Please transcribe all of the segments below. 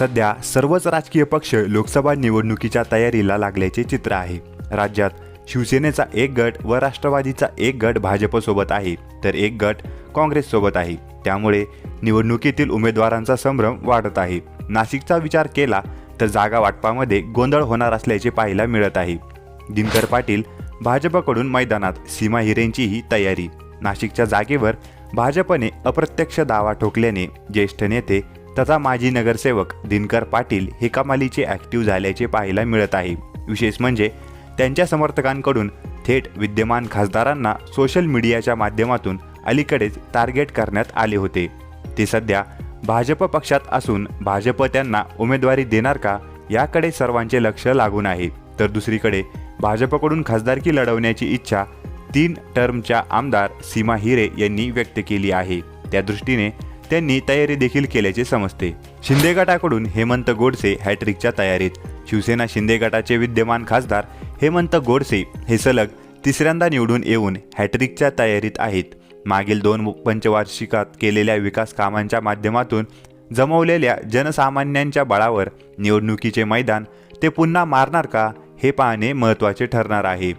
सध्या सर्वच राजकीय पक्ष लोकसभा निवडणुकीच्या तयारीला लागल्याचे चित्र आहे. राज्यात शिवसेनेचा एक गट व राष्ट्रवादीचा एक गट भाजपसोबत आहे तर एक गट काँग्रेससोबत आहे. त्यामुळे निवडणुकीतील उमेदवारांचा संभ्रम वाढत आहे. नाशिकचा विचार केला तर जागा वाटपामध्ये गोंधळ होणार असल्याचे पाहायला मिळत आहे. दिनकर पाटील भाजपकडून मैदानात सीमा हिरेंचीही तयारी. नाशिकच्या जागेवर भाजपने अप्रत्यक्ष दावा ठोकल्याने ज्येष्ठ नेते तथा माजी नगरसेवक दिनकर पाटील हे कमालीचे ॲक्टिव्ह झाल्याचे पाहायला मिळत आहे. विशेष म्हणजे त्यांच्या समर्थकांकडून थेट विद्यमान खासदारांना सोशल मीडियाच्या माध्यमातून अलीकडेच टार्गेट करण्यात आले होते. ते सध्या भाजप पक्षात असून भाजप त्यांना उमेदवारी देणार का याकडे सर्वांचे लक्ष लागून आहे. तर दुसरीकडे भाजपकडून खासदारकी लढवण्याची इच्छा तीन टर्मच्या आमदार सीमा हिरे यांनी व्यक्त केली आहे. त्या दृष्टीने त्यांनी तयारी देखील केल्याचे समजते. शिंदे गटाकडून हेमंत गोडसे हॅट्रिकच्या तयारीत. शिवसेना शिंदे गटाचे विद्यमान खासदार हेमंत गोडसे हे सलग तिसऱ्यांदा निवडून येऊन हॅट्रिकच्या तयारीत आहेत. मागील दोन पंचवार्षिकात केलेल्या विकास कामांच्या माध्यमातून जमवलेल्या जनसामान्यांच्या बळावर निवडणुकीचे मैदान ते पुन्हा मारणार का हे पाहणे महत्त्वाचे ठरणार आहे.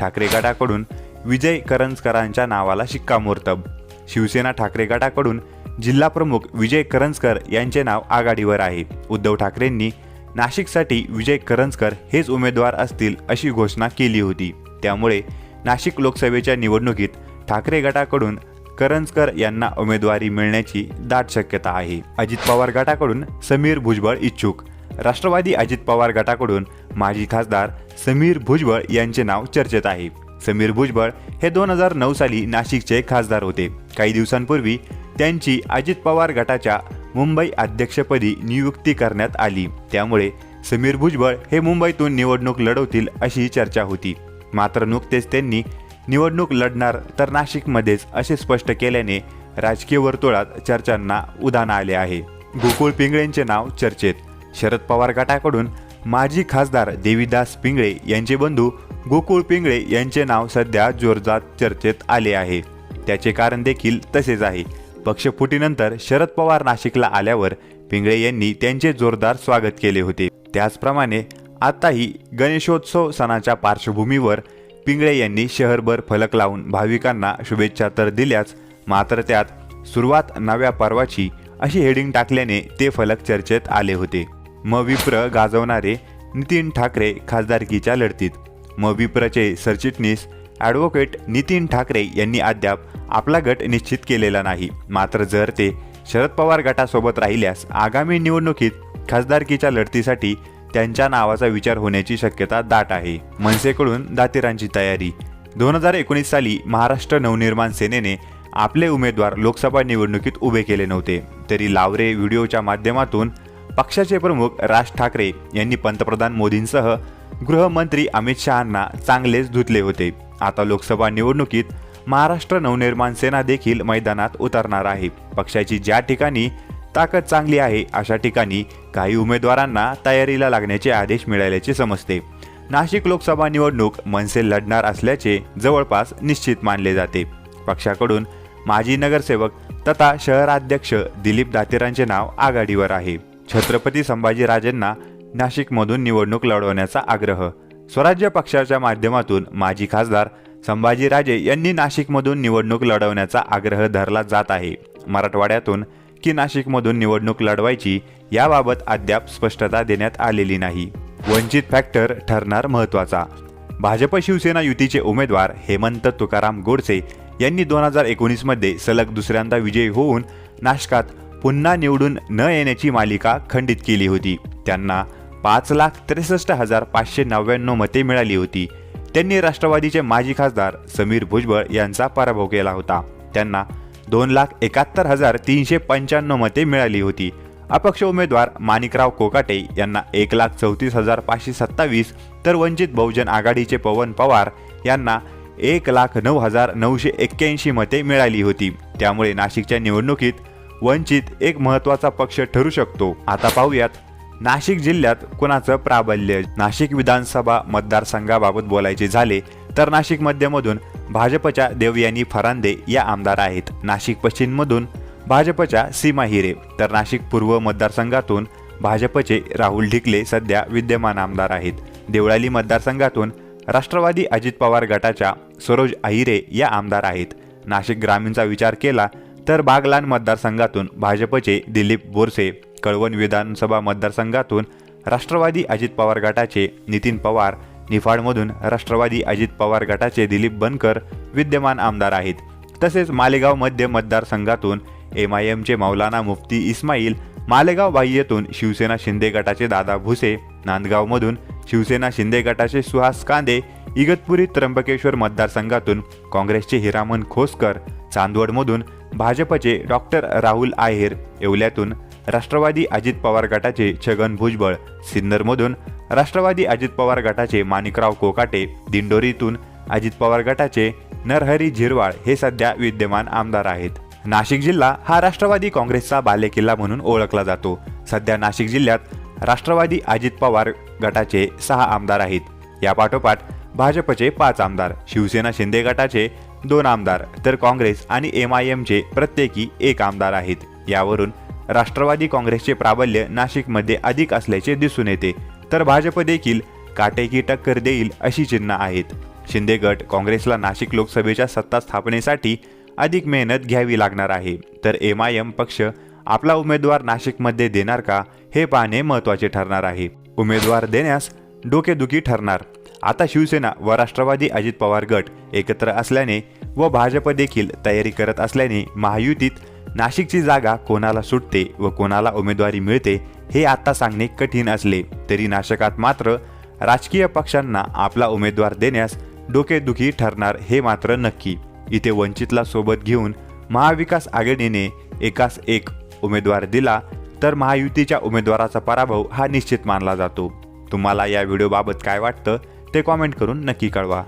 ठाकरे गटाकडून विजय करंजकरांच्या नावाला शिक्कामोर्तब. शिवसेना ठाकरे गटाकडून जिल्हाप्रमुख विजय करंजकर यांचे नाव आघाडीवर आहे. उद्धव ठाकरेंनी नाशिकसाठी विजय करंजकर हेच उमेदवार असतील अशी घोषणा केली होती. त्यामुळे नाशिक लोकसभेच्या निवडणुकीत ठाकरे गटाकडून करंजकर यांना उमेदवारी मिळण्याची दाट शक्यता आहे. अजित पवार गटाकडून समीर भुजबळ इच्छुक. राष्ट्रवादी अजित पवार गटाकडून माजी खासदार समीर भुजबळ यांचे नाव चर्चेत आहे. समीर भुजबळ हे दोन हजार नऊ साली नाशिकचे खासदार होते. काही दिवसांपूर्वी त्यांची अजित पवार गटाच्या मुंबई अध्यक्षपदी नियुक्ती करण्यात आली. त्यामुळे समीर भुजबळ हे मुंबईतून निवडणूक लढवतील अशी चर्चा होती. मात्र नुकतेच त्यांनी निवडणूक लढणार तर नाशिकमध्येच असे स्पष्ट केल्याने राजकीय वर्तुळात चर्चांना उधाण आले आहे. गोकुळ पिंगळेंचे नाव चर्चेत. शरद पवार गटाकडून माजी खासदार देवीदास पिंगळे यांचे बंधू गोकुळ पिंगळे यांचे नाव सध्या जोरदार चर्चेत आले आहे. त्याचे कारण देखील तसेच आहे. पक्षफुटीनंतर शरद पवार नाशिकला आल्यावर पिंगळे यांनी त्यांचे जोरदार स्वागत केले होते. त्याचप्रमाणे आताही गणेशोत्सव सणाच्या पार्श्वभूमीवर पिंगळे यांनी शहरभर फलक लावून भाविकांना शुभेच्छा तर दिल्याच मात्र त्यात सुरुवात नव्या पर्वाची अशी हेडिंग टाकल्याने ते फलक चर्चेत आले होते. म विप्र गाजवणारे नितीन ठाकरे खासदारकीच्या लढतीत. म विप्रचे सरचिटणीस ॲडव्होकेट नितीन ठाकरे यांनी अद्याप आपला गट निश्चित केलेला नाही. मात्र जर ते शरद पवार गटासोबत राहिल्यास आगामी निवडणुकीत खासदारकीच्या लढतीसाठी त्यांच्या नावाचा विचार होण्याची शक्यता दाट आहे. मनसेकडून दातेरांची तयारी. दोन हजार एकोणीस साली महाराष्ट्र नवनिर्माण सेनेने आपले उमेदवार लोकसभा निवडणुकीत उभे केले नव्हते. तरी लावरे व्हिडिओच्या माध्यमातून पक्षाचे प्रमुख राज ठाकरे यांनी पंतप्रधान मोदींसह गृहमंत्री अमित शहांना चांगलेच धुतले होते. आता लोकसभा निवडणुकीत महाराष्ट्र नवनिर्माण सेना देखील मैदानात उतरणार आहे. पक्षाची ज्या ठिकाणी ताकद चांगली आहे अशा ठिकाणी काही उमेदवारांना तयारीला लागण्याचे आदेश मिळाल्याचे समजते. नाशिक लोकसभा निवडणूक मनसे लढणार असल्याचे जवळपास निश्चित मानले जाते. पक्षाकडून माजी नगरसेवक तथा शहराध्यक्ष दिलीप दातेरांचे नाव आघाडीवर आहे. छत्रपती संभाजीराजेंना नाशिकमधून निवडणूक लढवण्याचा आग्रह स्वराज्य पक्षाच्या माध्यमातून माजी खासदार संभाजीराजे यांनी नाशिकमधून निवडणूक लढवण्याचा आग्रह धरला जात आहे. मराठवाड्यातून की नाशिकमधून निवडणूक लढवायची याबाबत अद्याप स्पष्टता देण्यात आलेली नाही. वंचित फॅक्टर ठरणार महत्त्वाचा. भाजप शिवसेना युतीचे उमेदवार हेमंत तुकाराम गोडसे यांनी दोन हजार एकोणीसमध्ये सलग दुसऱ्यांदा विजयी होऊन नाशकात पुन्हा निवडून न येण्याची मालिका खंडित केली होती. त्यांना पाच लाख त्रेसष्ट हजार पाचशे नव्याण्णव मते मिळाली होती. त्यांनी राष्ट्रवादीचे माजी खासदार समीर भुजबळ यांचा पराभव केला होता. त्यांना दोन लाख एकाहत्तर हजार तीनशे पंच्याण्णव मते मिळाली होती. अपक्ष उमेदवार माणिकराव कोकाटे यांना एक लाख चौतीस हजार पाचशे सत्तावीस तर वंचित बहुजन आघाडीचे पवन पवार यांना एक लाख नऊ हजार नऊशे एक्क्याऐंशी मते मिळाली होती. त्यामुळे नाशिकच्या निवडणुकीत वंचित एक महत्त्वाचा पक्ष ठरू शकतो. आता पाहूयात नाशिक जिल्ह्यात कुणाचं प्राबल्य? नाशिक विधानसभा मतदारसंघाबाबत बोलायचे झाले तर नाशिक मध्यमधून भाजपच्या देवयानी फरांदे या आमदार आहेत. नाशिक पश्चिममधून भाजपच्या सीमा हिरे तर नाशिक पूर्व मतदारसंघातून भाजपचे राहुल ढिकले सध्या विद्यमान आमदार आहेत. देवळाली मतदारसंघातून राष्ट्रवादी अजित पवार गटाच्या सरोज अहिरे या आमदार आहेत. नाशिक ग्रामीणचा विचार केला तर बागलान मतदारसंघातून भाजपचे दिलीप बोरसे कळवण विधानसभा मतदारसंघातून राष्ट्रवादी अजित पवार गटाचे नितीन पवार निफाडमधून राष्ट्रवादी अजित पवार गटाचे दिलीप बनकर विद्यमान आमदार आहेत. तसेच मालेगाव मध्य मतदारसंघातून एम आय एमचे मौलाना मुफ्ती इस्माईल मालेगाव बाह्यतून शिवसेना शिंदे गटाचे दादा भुसे नांदगावमधून शिवसेना शिंदे गटाचे सुहास कांदे इगतपुरी त्र्यंबकेश्वर मतदारसंघातून काँग्रेसचे हिरामन खोसकर चांदवडमधून भाजपचे डॉक्टर राहुल आहेर येवल्यातून राष्ट्रवादी अजित पवार गटाचे छगन भुजबळ सिन्नरमधून राष्ट्रवादी अजित पवार गटाचे माणिकराव कोकाटे दिंडोरीतून अजित पवार गटाचे नरहरी झिरवाळ हे सध्या विद्यमान आमदार आहेत. नाशिक जिल्हा हा राष्ट्रवादी काँग्रेसचा बालेकिल्ला म्हणून ओळखला जातो. सध्या नाशिक जिल्ह्यात राष्ट्रवादी अजित पवार गटाचे सहा आमदार आहेत. या पाठोपाठ भाजपचे पाच आमदार शिवसेना शिंदे गटाचे दोन आमदार तर काँग्रेस आणि एम आय एमचे प्रत्येकी एक आमदार आहेत. यावरून राष्ट्रवादी काँग्रेसचे प्राबल्य नाशिकमध्ये अधिक असल्याचे दिसून येते. तर भाजप देखील काटेकी टक्कर देईल अशी चिन्ह आहेत. शिंदे गट काँग्रेसला नाशिक लोकसभेच्या सत्ता स्थापनेसाठी अधिक मेहनत घ्यावी लागणार आहे. तर एम आय एम पक्ष आपला उमेदवार नाशिकमध्ये देणार का हे पाहणे महत्त्वाचे ठरणार आहे. उमेदवार देण्यास डोकेदुखी ठरणार. आता शिवसेना व राष्ट्रवादी अजित पवार गट एकत्र असल्याने व भाजप देखील तयारी करत असल्याने महायुतीत नाशिकची जागा कोणाला सुटते व कोणाला उमेदवारी मिळते हे आता सांगणे कठीण असले तरी नाशकात मात्र राजकीय पक्षांना आपला उमेदवार देण्यास डोकेदुखी ठरणार हे मात्र नक्की. इथे वंचितला सोबत घेऊन महाविकास आघाडीने एकास एक उमेदवार दिला तर महायुतीच्या उमेदवाराचा पराभव हा निश्चित मानला जातो. तुम्हाला या व्हिडिओबाबत काय वाटतं ते कॉमेंट करून नक्की कळवा.